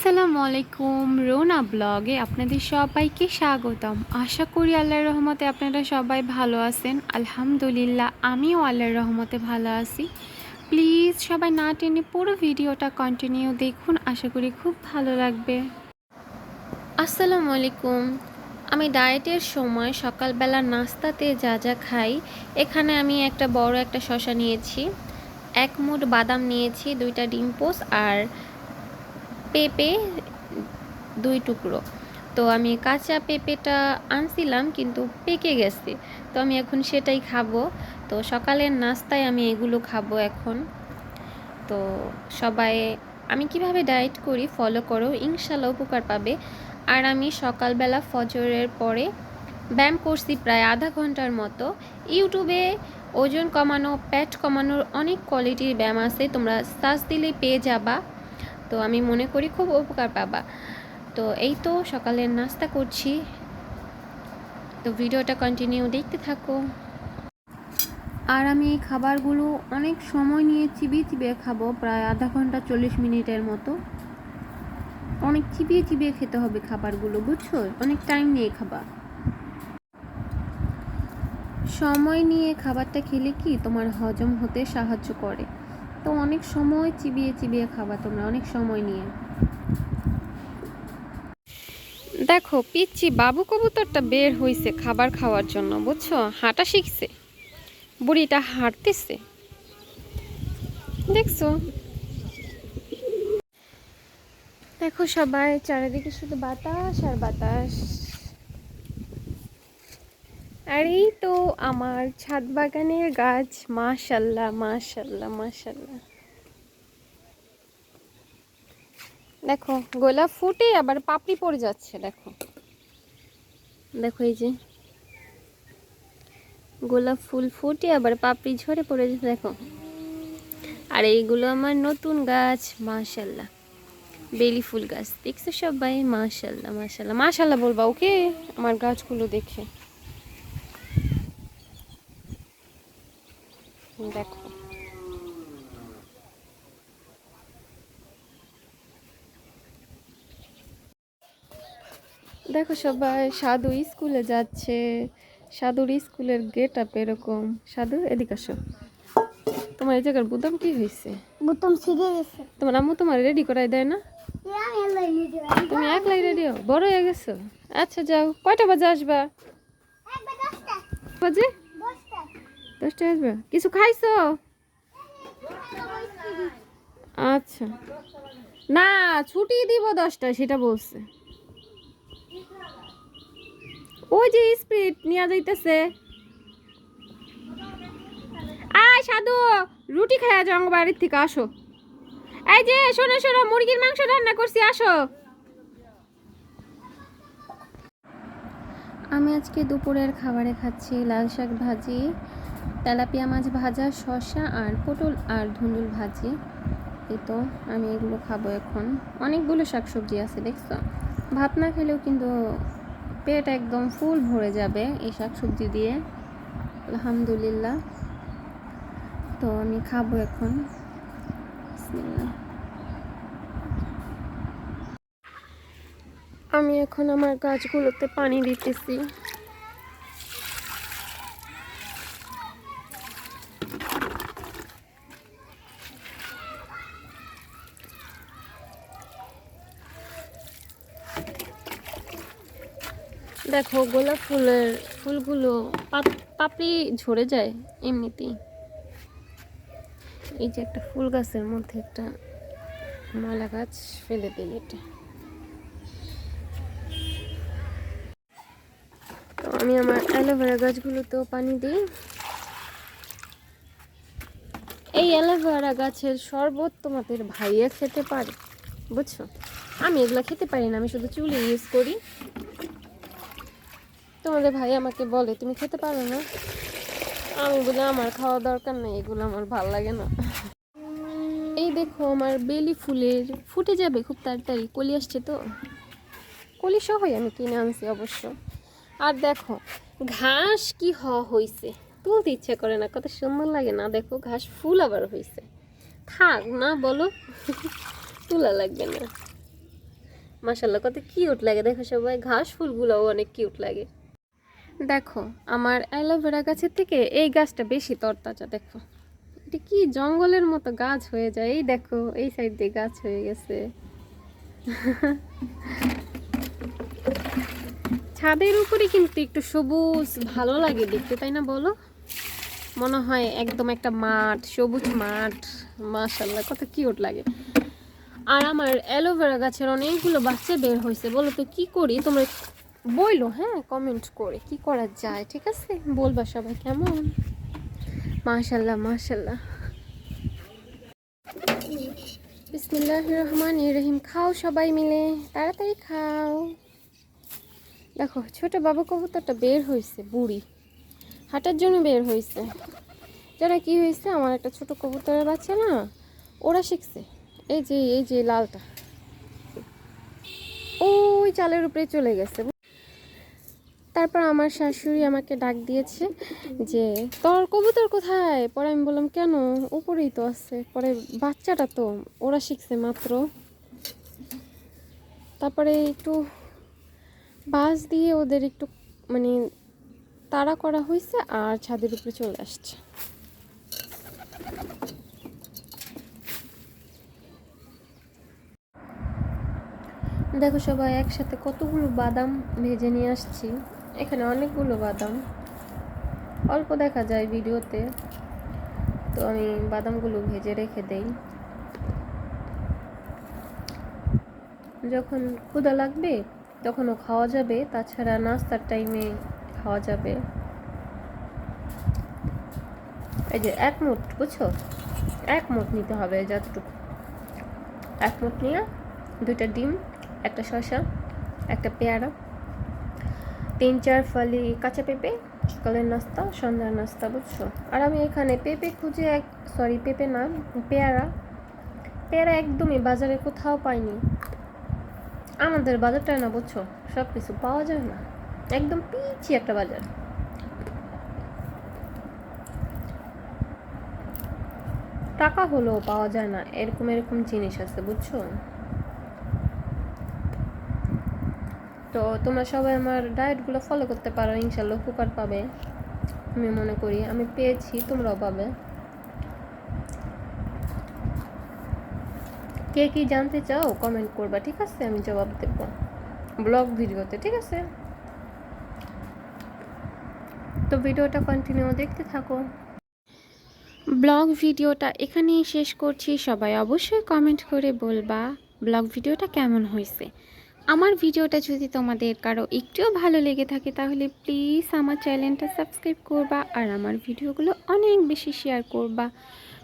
আসসালামু আলাইকুম। রোনা ব্লগে আপনাদের সবাইকে স্বাগতম। আশা করি আল্লাহর রহমতে আপনারা সবাই ভালো আছেন। আলহামদুলিল্লাহ, আমিও আল্লাহর রহমতে ভালো আছি। প্লিজ সবাই না টেনে পুরো ভিডিওটা কন্টিনিউ দেখুন। আশা করি খুব ভালো লাগবে। আসসালামু আলাইকুম। আমি ডায়েটের সময় সকালবেলা নাস্তাতে যা যা খাই, এখানে আমি একটা বড় একটা শশা নিয়েছি। এক মুঠ বাদাম নিয়েছি, দুইটা ডিম আর পেঁপে দুই টুকরো। তো আমি কাঁচা পেঁপেটা আনছিলাম কিন্তু পেকে গেছে। তো আমি এখন সেটাই খাব। তো সকালের নাস্তায় আমি এগুলো খাব এখন। তো সবাই, আমি কীভাবে ডায়েট করি ফলো করো, ইনশাল্লাহ উপকার পাবে। আর আমি সকালবেলা ফজরের পরে ব্যায়াম করছি প্রায় আধা ঘণ্টার মতো। ইউটিউবে ওজন কমানো প্যাট কমানোর অনেক কোয়ালিটির ব্যায়াম আছে, তোমরা সার্চ দিলেই পেয়ে যাবা। তো আমি মনে করি খুব উপকার পাবা। তো এই তো সকালের নাস্তা করছি। তো ভিডিওটা কন্টিনিউ দেখতে থাকো। আর আমি এই খাবারগুলো অনেক সময় নিয়ে চিবিয়ে চিবিয়ে খাব, প্রায় আধা ঘণ্টা চল্লিশ মিনিটের মতো। অনেক চিবিয়ে চিবিয়ে খেতে হবে খাবারগুলো, বুঝছ? অনেক টাইম নিয়ে খাবা। সময় নিয়ে খাবারটা খেলে কি তোমার হজম হতে সাহায্য করে। তো অনেক সময় চিবিয়ে চিবিয়ে খাবা তোমরা, অনেক সময় নিয়ে। দেখো পিচ্ছি বাবু কবুতরটা বের হইছে খাবার খাওয়ার জন্য, বুঝছ? হাঁটা শিখছে। বুড়িটা হাঁটতেছে। দেখছ? দেখো সবাই, চারিদিকে শুধু বাতাস আর বাতাস। আর এই তো আমার ছাদ বাগানের গাছ। মাশাল্লাহ মাশাল্লাহ মাশাল্লাহ। দেখো, গোলাপ ফুটে আবার পাপড়ি পড়ে যাচ্ছে, দেখো। দেখো এই যে। গোলাপ ফুল ফুটে আবার পাপড়ি ঝরে পড়ে যাচ্ছে, দেখো। আর এইগুলো আমার নতুন গাছ, মাশাল্লাহ। বেলি ফুল গাছ, দেখছ সবাই? মাশাল্লাহ মাশাল্লাহ মাশাল্লাহ বলবা, ওকে? আমার গাছগুলো দেখে। দেখো। দেখো সবাই সাধু স্কুলে যাচ্ছে। সাধুর স্কুলের গেট আপ এরকম। সাধু এদিকে আসো। তোমার এই জায়গার বুদাম কি হয়েছে? বোতাম ছিঁড়ে গেছে। তোমার আম্মু তোমার রেডি করাই দেয় না? তুমি একলাই রেডি হও? বড় হয়ে গেছো? আচ্ছা যাও। কয়টা বাজে আসবা? বাজে? দশটা আসবে কিছু খাইছো? আচ্ছা। না, ছুটি দিব দশটা সেটা বলছে। ওই যে স্পিড নিয়ে যাইতেছে। আয় সাধু, রুটি খাইয়া যাও বাড়ির থেকে, আসো। এই যে, শোনো শোনো, মুরগির মাংস রান্না করছি, আসো। আমি আজকে দুপুরের খাবারে খাচ্ছি লাল শাক ভাজি, তেলাপিয়া মাছ ভাজা, শসা আর পটল আর ধুন্দুল ভাজি। এই তো, আমি এগুলো খাব এখন। অনেকগুলো শাকসবজি আছে, দেখছ? ভাত না খেলেও কিন্তু পেট একদম ফুল ভরে যাবে এই শাকসবজি দিয়ে। আলহামদুলিল্লাহ। তো আমি খাব এখন। বিসমিল্লাহ। আমি এখন আমার গাছগুলোতে পানি দিতেছি। দেখো, গোলাপ ফুলের ফুলগুলো পাপ- পাপড়ি ঝরে যায় এমনিতেই। এই যে একটা ফুল গাছের মধ্যে একটা মালা গাছ ফেলে দিই এটা। আমি আমার অ্যালোভেরা গাছগুলোতেও পানি দিই। এই অ্যালোভেরা গাছের শরবত তোমাদের ভাইয়া খেতে পারে, বুঝছ? আমি এগুলো খেতে পারি না, আমি শুধু চুলে ইউজ করি। তোমাদের ভাই আমাকে বলে, তুমি খেতে পারো না? আমি বলি, আমার খাওয়া দরকার নেই, এগুলো আমার ভালো লাগে না। এই দেখো, আমার বেলি ফুলের ফুটে যাবে খুব তাড়াতাড়ি, কলি আসছে তো? কলি সহই আমি কিনে আনছি অবশ্য। আর দেখো, ঘাস কি হ হইছে? তুলতে ইচ্ছে করে না, কত সুন্দর লাগে না? দেখো, ঘাস ফুল আবার হইছে। থাক না বলো। তোলা লাগবে না। মাশাল্লাহ কত কিউট লাগে। দেখো সবাই, ঘাস ফুলগুলোও অনেক কিউট লাগে। দেখো, আমার অ্যালোভেরা গাছের থেকে এই গাছটা বেশি তরতাজা, দেখো। এটা কি জঙ্গলের মতো গাছ হয়ে যায়। এই দেখো, এই সাইড দিয়ে গাছ হয়ে গেছে। ছাদের উপরে কিন্তু একটু সবুজ, ভালো লাগে দেখতে, তাই না বলো? মনে হয় একদম একটা মাঠ, সবুজ মাঠ। মাশাল্লাহ কত কিউট লাগে। আর আমার অ্যালোভেরা গাছের অনেকগুলো বাচ্চা বের হয়েছে। বলো তো, কি করি? তোমরা বইলো হ্যাঁ? কমেন্ট করে, কি করা যায়, ঠিক আছে? বলবা সবাই কেমন? মাশাল্লাহ মাশাল্লাহ বিসমিল্লাহ রহমান রহিম, খাও সবাই মিলে, তাড়াতাড়ি খাও। দেখো, ছোট বাবু কবুতরটা বের হয়েছে, বুড়ি। হাঁটার জন্য বের হয়েছে। যারা কি হয়েছে? আমার একটা ছোট কবুতরের বাচ্চা না, ওরা শিখছে। এই যে এই যে লালটা। ওই চালের উপরে চলে গেছে। তারপর আমার শাশুড়ি আমাকে ডাক দিয়েছে যে, তোর কবুতর কোথায়? পরে আমি বললাম, কেন? উপরেই তো আছে। পরে, বাচ্চাটা তো, ওরা শিখছে মাত্র। তারপরে একটু বাস দিয়ে ওদের একটু মানে তাড়া করা হয়েছে আর ছাদের উপরে চলে আসছে। দেখো সবাই, একসাথে কতগুলো বাদাম ভেজে নিয়ে আসছি। এখানে অনেকগুলো বাদাম। অল্প দেখা যায় ভিডিওতে। তো আমি বাদামগুলো ভেজে রেখে দেই। যখন ক্ষুদা লাগবে তখনও খাওয়া যাবে, তাছাড়া নাস্তার টাইমে খাওয়া যাবে। এই যে এক মুঠ, বুঝছ? এক মুঠ নিতে হবে যতটুকু। এক মুঠ নিয়ে দুইটা ডিম, একটা শসা, একটা পেয়ারা, তিন চার ফালি কাঁচা পেঁপে, সকালের নাস্তা, সন্ধ্যার নাস্তা, বুঝছ? আর আমি এখানে পেঁপে খুঁজে এক সরি পেঁপে না, পেয়ারা। পেয়ারা একদমই বাজারে কোথাও পাইনি। আমাদের বাজারটা না বুঝছ? সব কিছু পাওয়া যায় না। একদম পিছি একটা বাজার। টাকা হলেও পাওয়া যায় না। এরকম এরকম জিনিস আছে, বুঝছ? তো তোমরা সবাই আমার ডায়েটগুলো ফলো করতে পারো, ইনশাল্লাহ উপকার পাবে। আমি মনে করি, আমি পেয়েছি, তোমরাও পাবে। কে কি জানতে চাও কমেন্ট করবা, ঠিক আছে? আমি জবাব দেব ব্লগ ভিডিওতে, ঠিক আছে? তো ভিডিওটা কন্টিনিউ দেখতে থাকো। ব্লগ ভিডিওটা এখানেই শেষ করছি। সবাই অবশ্যই কমেন্ট করে বলবা ব্লগ ভিডিওটা কেমন হয়েছে। আমার ভিডিওটা যদি তোমাদের কারও একটুও ভালো লেগে থাকে, তাহলে প্লিজ আমার চ্যানেলটা সাবস্ক্রাইব করবা আর আমার ভিডিওগুলো অনেক বেশি শেয়ার করবা।